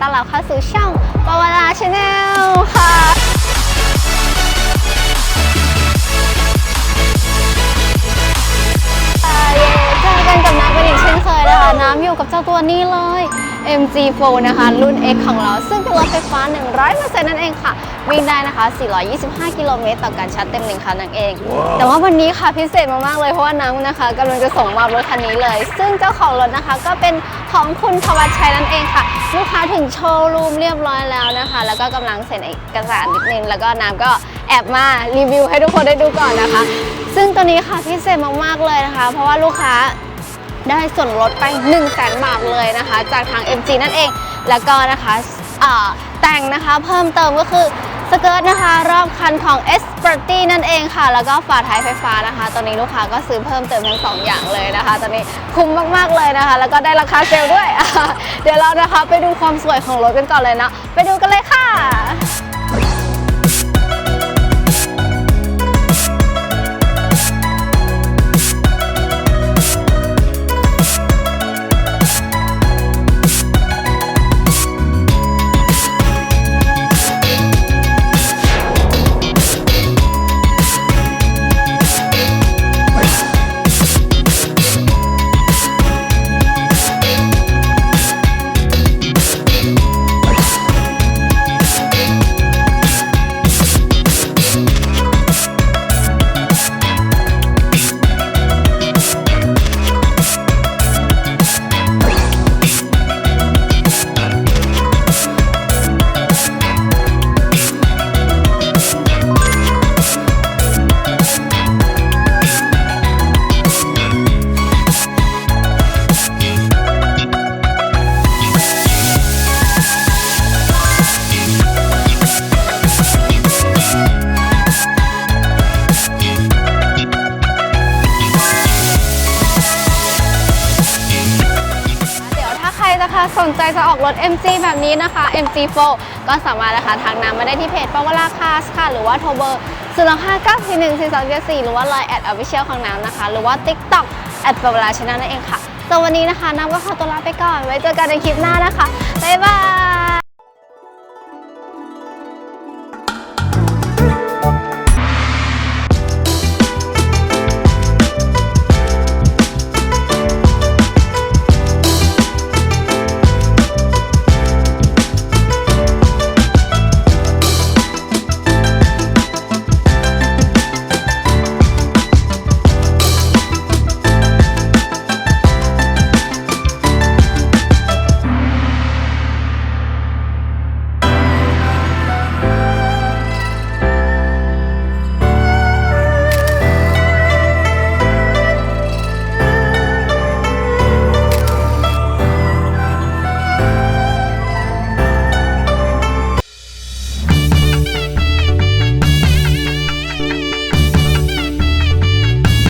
ต้อนรับเข้าสู่ช่องปวาราชาแนลค่ะ เย้เจอกันกับน้ำกันอีกเช่นเคยนะคะ น้ำอยู่กับเจ้าตัวนี้เลย MG4 นะคะ รุ่น X ของเรา ซึ่งเป็นรถไฟฟ้า 100%นั่นเองค่ะ วิ่งได้นะคะ 425 กิโลเมตรต่อการชาร์จเต็มหนึ่งคันนั่นเองแต่ว่าวันนี้ค่ะพิเศษมาก ๆ เลย เพราะว่าน้ำนะคะกำลังจะส่งมอบรถคันนี้เลย ซึ่งเจ้าของรถนะคะก็เป็นของคุณธวัชชัยนั่นเองค่ะ ลูกค้าถึงโชว์รูมเรียบร้อยแล้วนะคะ แล้วก็กำลังเซ็นเอกสารนิดนึง แล้วก็น้ำก็แอบมารีวิวให้ทุกคนได้ดูก่อนนะคะ ซึ่งตัวนี้ค่ะพิเศษมาก ๆ เลยนะคะ เพราะว่าลูกค้า ได้ส่วนลดไป 1 0 0 0 0แสนบาทเลยนะคะ จากทาง MG นั่นเอง แล้วก็นะคะแต่งนะคะเพิ่มเติมก็คือสเกิร์ตนะคะ รอบคันของ s p e r t i นั่นเองค่ะ แล้วก็ฝาท้ายไฟฟ้านะคะ ตอนนี้ลูกค้าก็ซื้อเพิ่มเติมทั้ง2อย่างเลยนะคะ ตอนนี้คุ้มมากๆเลยนะคะ แล้วก็ได้ราคาเซลล์ด้วย เดี๋ยวเรานะคะไปดูความสวยของรถกันก่อนเลยนะ ไปดูกันเลยค่ะ นะคะสนใจจะออกรถ MG แบบนี้นะคะ MG4 ก็สามารถนะคะทางน้ำมาได้ที่เพจปวราคาสค่ะ หรือว่าโทรเบอร์0 5 9 4 1 4 2 7 4หรือว่า Line แอดออฟฟิเชียลของน้ำนะคะ หรือว่า TikTok แอดปวราชนะนั่นเองค่ะสำหรับวันนี้นะคะน้ำก็ขอตัวลาไปก่อน ไว้เจอกันในคลิปหน้านะคะบ๊ายบาย